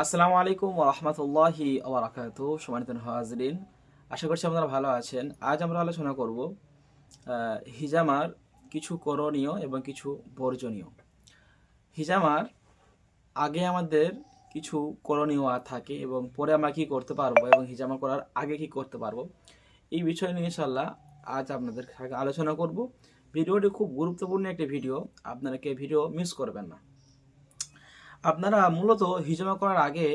আসসালামু আলাইকুম রহমতুল্লাহি ওবরাকাত সমানিত হাজরিন। আশা করছি আপনারা ভালো আছেন। আজ আমরা আলোচনা করব হিজামার কিছু করণীয় এবং কিছু বর্জনীয়। হিজামার আগে আমাদের কিছু করণীয় থাকে এবং পরে আমরা কি করতে পারব এবং হিজামা করার আগে কি করতে পারব, এই বিষয় নিয়ে ইনশাল্লাহ আজ আপনাদের আলোচনা করব। ভিডিওটি খুব গুরুত্বপূর্ণ একটি ভিডিও আপনাকে ভিডিও মিস করবেন না। আপনারা মূলত হিজামা করার আগে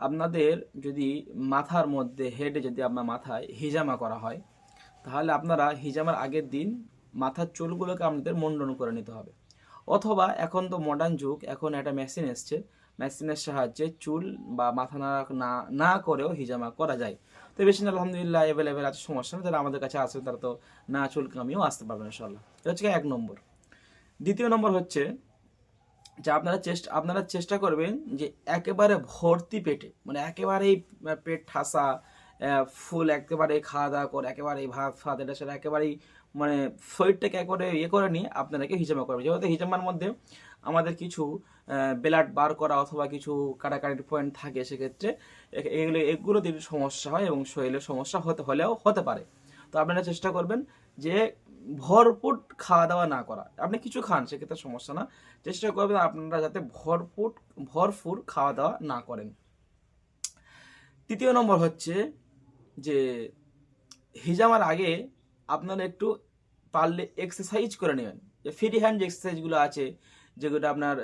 আপনাদের যদি মাথার মধ্যে হেডে যদি আপনার মাথায় হিজামা করা হয়, তাহলে আপনারা হিজামার আগের দিন মাথার চুলগুলোকে আপনাদের মন্ডন করে নিতে হবে। অথবা এখন তো মডার্ন যুগ, এখন একটা মেশিন এসছে মেশিনের সাহায্যে চুল বা মাথা না না না করেও হিজামা করা যায়। তো মেশিন আলহামদুলিল্লাহ অ্যাভেলেবেল আছে, সমস্যা নেই, যারা আমাদের কাছে আসবে তারা তো না চুল কামিয়েও আসতে পারবেন ইনশাল্লাহ এটা হচ্ছে এক নম্বর। দ্বিতীয় নম্বর হচ্ছে যে আপনারা চেষ্টা আপনারা চেষ্টা করবেন যে একেবারে ভর্তি পেটে মানে একেবারেই পেট ঠাসা ফুল একেবারে খাওয়া দাওয়া করে একেবারে ভাত ফাত এটা সেটা একেবারেই মানে শরীরটাকে একেবারে ইয়ে করে নিয়ে আপনাদেরকে হিজামা করবে। যেহেতু হিজামার মধ্যে আমাদের কিছু ব্লাড বার করা অথবা কিছু কাটাকাটির পয়েন্ট থাকে সেক্ষেত্রে এগুলো এগুলো যদি সমস্যা হয় এবং শরীরের সমস্যা হতে হলেও হতে পারে। তো আপনারা চেষ্টা করবেন যে ভরপুর খাওয়া দাওয়া না করা। আপনি কিছু খান, সেক্ষেত্রে সমস্যা না। চেষ্টা করবেন আপনারা যাতে ভরপুর ভরপুর খাওয়া দাওয়া না করেন। তৃতীয় নম্বর হচ্ছে যে হিজামার আগে আপনারা একটু পারলে এক্সারসাইজ করে নেবেন। যে ফ্রি হ্যান্ড এক্সারসাইজগুলো আছে, যেগুলো আপনার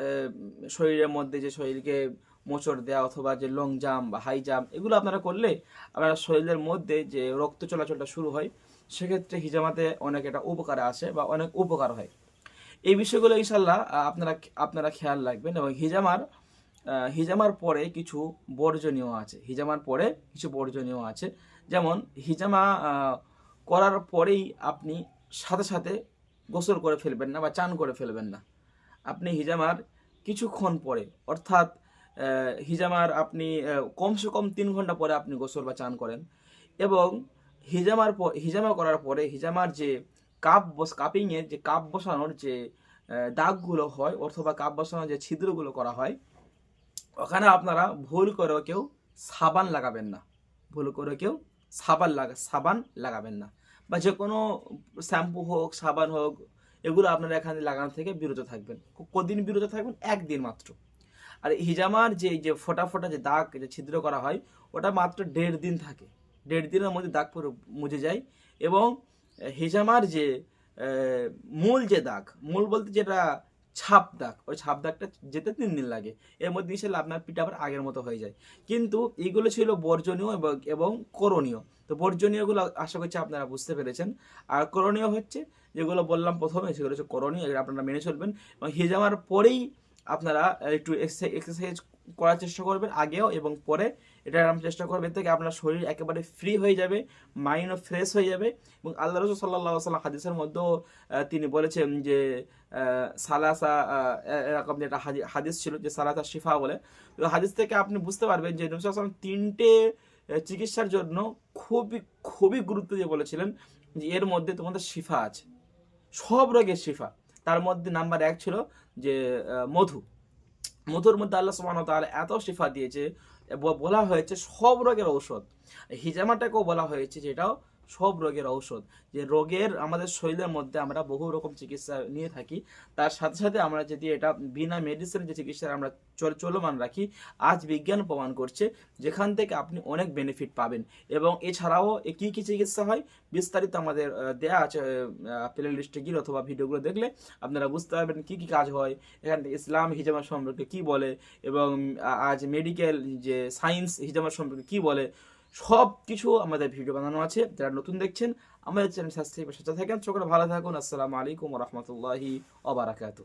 শরীরের মধ্যে যে শরীরকে মোচড় দেওয়া অথবা যে লং জাম্প বা হাই জাম্প এগুলো আপনারা করলে আপনার শরীরের মধ্যে যে রক্ত চলাচলটা শুরু হয়, সেক্ষেত্রে হিজামাতে অনেক এটা উপকারে আসে বা অনেক উপকার হয়। এই বিষয়গুলো ইনশাল্লাহ আপনারা আপনারা খেয়াল রাখবেন এবং হিজামার হিজামার পরে কিছু বর্জনীয় আছে। হিজামার পরে কিছু বর্জনীয় আছে। যেমন হিজামা করার পরেই আপনি সাথে সাথে গোসল করে ফেলবেন না বা চান করে ফেলবেন না। আপনি হিজামার কিছুক্ষণ পরে, অর্থাৎ হিজামার আপনি কমসে কম তিন ঘণ্টা পরে আপনি গোসল বা চান করেন। এবং হিজামার হিজামা করার পরে হিজামার যে কাপ বস কাপিংয়ের যে কাপ বসানোর যে দাগগুলো হয়, অথবা কাপ বসানোর যে ছিদ্রগুলো করা হয়, ওখানে আপনারা ভুল করেও কেউ সাবান লাগাবেন না। ভুল করে কেউ সাবান লাগা, সাবান লাগাবেন না। বা যে কোনো শ্যাম্পু হোক, সাবান হোক, এগুলো আপনারা এখানে লাগানো থেকে বিরত থাকবেন। কদিন বিরত থাকবেন? একদিন মাত্র। আর হিজামার যে যে ফোটা ফোটা যে দাগ যে ছিদ্র করা হয়, ওটা মাত্র দেড় দিন থাকে। দেড় দিনের মধ্যে দাগ পুরো মুছে যায় এবং হিজামার যে মূল যে দাগ, মূল বলতে যেটা ছাপ দাগ, ওই ছাপ দাগটা যেতে তিন দিন লাগে। এর মধ্যে ইনশাল্লাহ আপনার পিঠ আবার আগের মতো হয়ে যায়। কিন্তু এইগুলো ছিল বর্জনীয় এবং এবং করণীয়। তো বর্জনীয়গুলো আশা করছি আপনারা বুঝতে পেরেছেন। আর করণীয় হচ্ছে, যেগুলো বললাম প্রথমে, সেগুলো হচ্ছে করণীয় আপনারা মেনে চলবেন। এবং হিজামার পরেই আপনারা একটু এক্সারসাইজ করার চেষ্টা করবেন আগেও এবং পরে। এটা আমরা চেষ্টা করবেন থেকে আপনার শরীর একেবারে ফ্রি হয়ে যাবে মাইন্ডও ফ্রেশ হয়ে যাবে এবং আল্লাহ রসুল সাল্লাহ সাল্লাম হাদিসের মধ্যেও তিনি বলেছেন যে সালাসা এরকম একটা হাদি- হাদিস ছিল যে সালাসা শিফা বলে। তো হাদিস থেকে আপনি বুঝতে পারবেন যে নবী সাল্লাম তিনটে চিকিৎসার জন্য খুবই খুবই গুরুত্ব দিয়ে বলেছিলেন যে এর মধ্যে তোমাদের শিফা আছে। সব রোগের শিফা। তার মধ্যে নাম্বার এক ছিল যে মধু। মধুর মধ্যে আল্লাহ সুবাহ ওয়া এত শিফা দিয়েছে বলা হয়েছে সব রোগের ঔষধ। হিজামাটাকেও বলা হয়েছে যেটাও সব রোগের ঔষধ। যে রোগের আমাদের শরীরের মধ্যে আমরা বহু রকম চিকিৎসা নিয়ে থাকি, তার সাথে সাথে আমরা যদি এটা বিনা মেডিসিন যে চিকিৎসা আমরা চল চলমান রাখি, আজ বিজ্ঞান প্রমাণ করছে যেখান থেকে আপনি অনেক বেনিফিট পাবেন। এবং এছাড়াও কী কী চিকিৎসা হয়? বিস্তারিত আমাদের দেয়া আছে প্লে লিস্টে গিয়ে অথবা ভিডিওগুলো দেখলে আপনারা বুঝতে পারবেন কী কী কাজ হয়, এখান থেকে ইসলাম হিজামা সম্পর্কে কী বলে এবং আজ মেডিকেল যে সায়েন্স হিজামা সম্পর্কে কী বলে সব কিছু আমাদের ভিডিও বানানো আছে। যারা নতুন দেখছেন, আমাদের চ্যানেল সাবস্ক্রাইব সাথে থাকেন। সকলে ভালো থাকুন। আসসালামু আলাইকুম রহমতুল্লাহি ওবারাকাতু